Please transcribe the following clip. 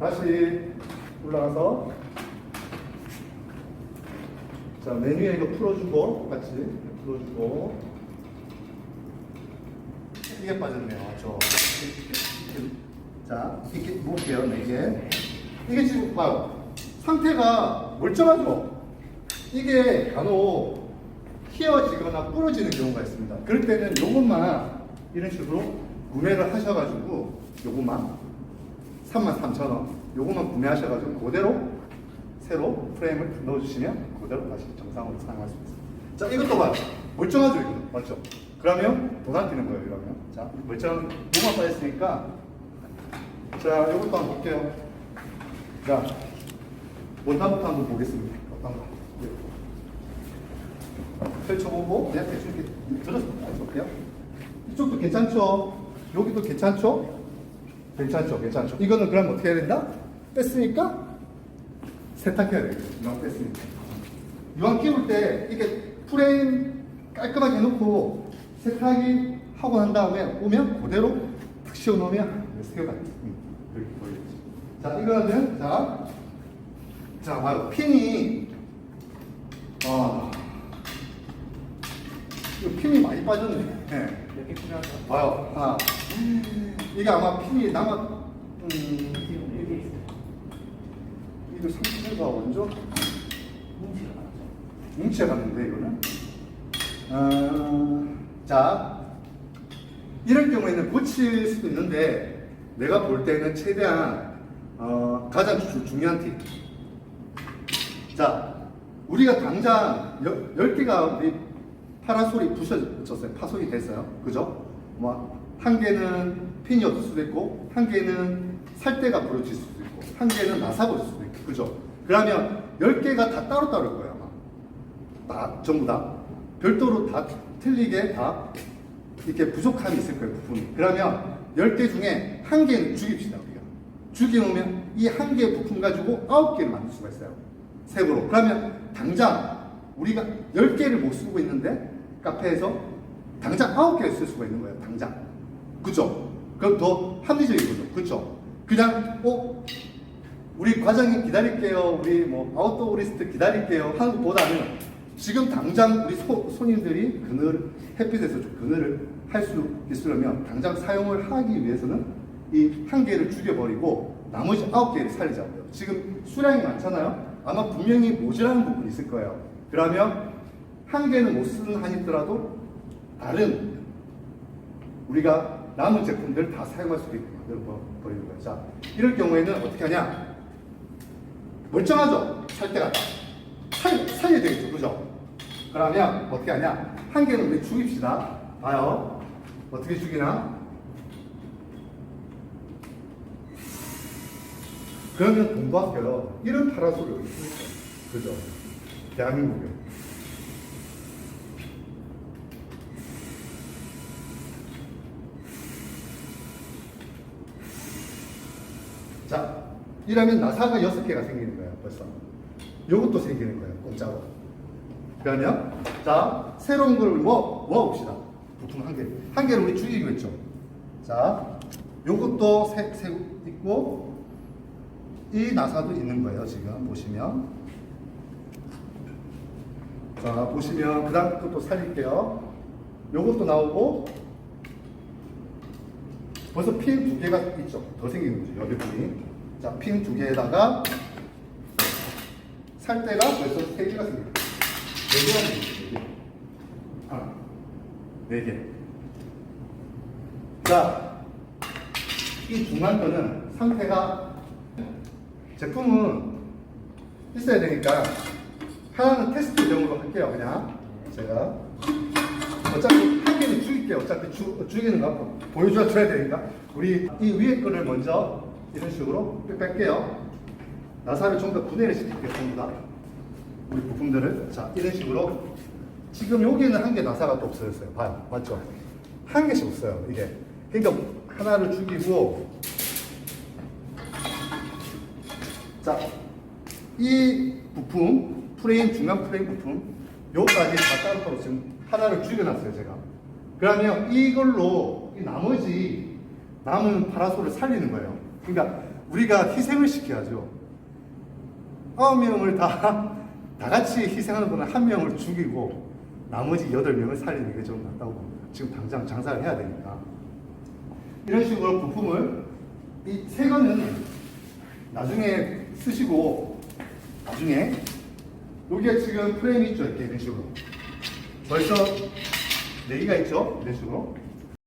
다시 올라가서 자 메뉴에 이거 풀어주고 같이 풀어주고. 이게 빠졌네요. 맞죠 자 이렇게 볼게요 네 개. 이게 지금 봐요 상태가 멀쩡하죠? 이게 간혹 휘어지거나 부러지는 경우가 있습니다. 그럴 때는 요것만 이런 식으로 구매를 하셔가지고 요것만 33,000원 요것만 구매하셔가지고 그대로 새로 프레임을 넣어주시면 그대로 다시 정상으로 사용할 수 있습니다. 자 이것도 봐 멀쩡하죠 이거 맞죠? 그러면 돈 아끼는 거예요 이러면 자 멀쩡한 요만 빠졌으니까 자 요것도 한번 볼게요. 자 원단부터 한번 보겠습니다. 어떤 거? 네. 펼쳐보고 그냥 대충 이렇게 들어서 볼게요. 이쪽도 괜찮죠? 여기도 괜찮죠? 괜찮죠? 괜찮죠? 이거는 그럼 어떻게 해야 된다? 뺐으니까 세탁해야 되겠죠. 이왕 뺐으니까. 이왕 끼울 때 이게 프레임 깔끔하게 해놓고 세탁이 하고 난 다음에 오면 그대로 탁 씌워놓으면 음, 이렇게 보이겠죠. 자, 이거는 자, 자, 봐요. 핀이 아, 이거 핀이 많이 빠졌네. 네. 필요하죠? 봐요. 하나. 이게 아마 핀이 남아, 음. 이거 3층가 원조? 뭉치가 갔는데, 이거는? 어, 자, 이럴 경우에는 고칠 수도 있는데, 내가 볼 때는 최대한, 어, 가장 주- 중요한 팁. 자, 우리가 당장 10개가 우리 파라솔이 부셔졌어요. 파손이 됐어요. 그죠? 뭐, 한 개는 핀이 없을 수도 있고, 한 개는 살대가 부러질 수도 있고, 한 개는 나사버릴 수도 있고, 그죠? 그러면 10개가 다 따로따로일 거예요, 아마. 다, 전부 다. 별도로 다 틀리게 다 이렇게 부족함이 있을 거예요, 부품이. 그러면 10개 중에 한 개는 죽입시다, 우리가. 죽여놓으면 이 한 개의 부품 가지고 9개를 만들 수가 있어요. 색으로. 그러면 당장 우리가 10개를 못 쓰고 있는데 카페에서 당장 9개를 쓸 수가 있는 거예요. 당장. 그죠? 그럼 더 합리적인 거죠. 그죠? 그냥 어 우리 과장님 기다릴게요. 우리 뭐 아웃도어리스트 기다릴게요. 하는 것보다는 지금 당장 우리 소, 손님들이 그늘 햇빛에서 좀 그늘을 할 수 있으려면 당장 사용을 하기 위해서는 이 한 개를 죽여버리고 나머지 아홉 개를 살리자고요. 지금 수량이 많잖아요. 아마 분명히 모자라는 부분이 있을 거예요. 그러면 한 개는 못 쓰는 한 있더라도 다른 우리가 남은 제품들 다 사용할 수 있게 만들어 버리는 거예요. 자, 이럴 경우에는 어떻게 하냐? 멀쩡하죠? 살 때가 살, 살려야 되겠죠? 그죠? 그러면 어떻게 하냐? 한 개는 우리 죽입시다. 봐요. 어떻게 죽이나? 그러면 돈도 아껴요. 이런 파라솔이 어디 있습니까? 그죠? 대한민국에. 자, 이러면 나사가 여섯 개가 생기는 거예요, 벌써. 요것도 생기는 거예요, 공짜로. 그러면, 자, 새로운 걸 뭐, 모아봅시다. 부품 한 개. 한 개를 우리 죽이기로 했죠. 자, 요것도 세, 세 있고, 이 나사도 있는 거예요, 지금 보시면. 자, 보시면, 그 다음 것도 살릴게요. 요것도 나오고, 벌써 핀두 개가 있죠. 더 생기는 거죠. 여기 분이. 자, 핀 두 개에다가 살대가 벌써 세 개가 생깁니다. 네 개가 생깁니다. 네 개. 하나, 네 개. 자, 이 중간 거는 상태가 제품은 있어야 되니까 하나는 테스트용으로 할게요. 그냥 제가 어차피 한 개는 죽일게요. 어차피 죽, 죽이는 거 보여줘야 줘야 되니까. 우리 이 위에 거를 먼저 이런 식으로 뺄게요. 나사를 좀 더 분해를 시킬게요. 전부 다. 우리 부품들을. 자, 이런 식으로. 지금 여기는 한 개 나사가 또 없어졌어요. 봐요. 맞죠? 한 개씩 없어요. 이게. 그러니까 하나를 죽이고. 자, 이 부품, 프레임, 중간 프레임 부품, 요까지 다 따로따로 지금 하나를 죽여놨어요, 제가. 그러면 이걸로 이 나머지 남은 파라솔을 살리는 거예요. 그러니까 우리가 희생을 시켜야죠. 아홉 명을 다, 다 같이 희생하는 분은 한 명을 죽이고 나머지 여덟 명을 살리는 게 좀 낫다고. 지금 당장 장사를 해야 되니까. 이런 식으로 부품을 이새 거는 나중에 쓰시고 나중에 여기에 지금 프레임이 있죠 이렇게 이런 식으로 벌써 네 개가 있죠 이런 식으로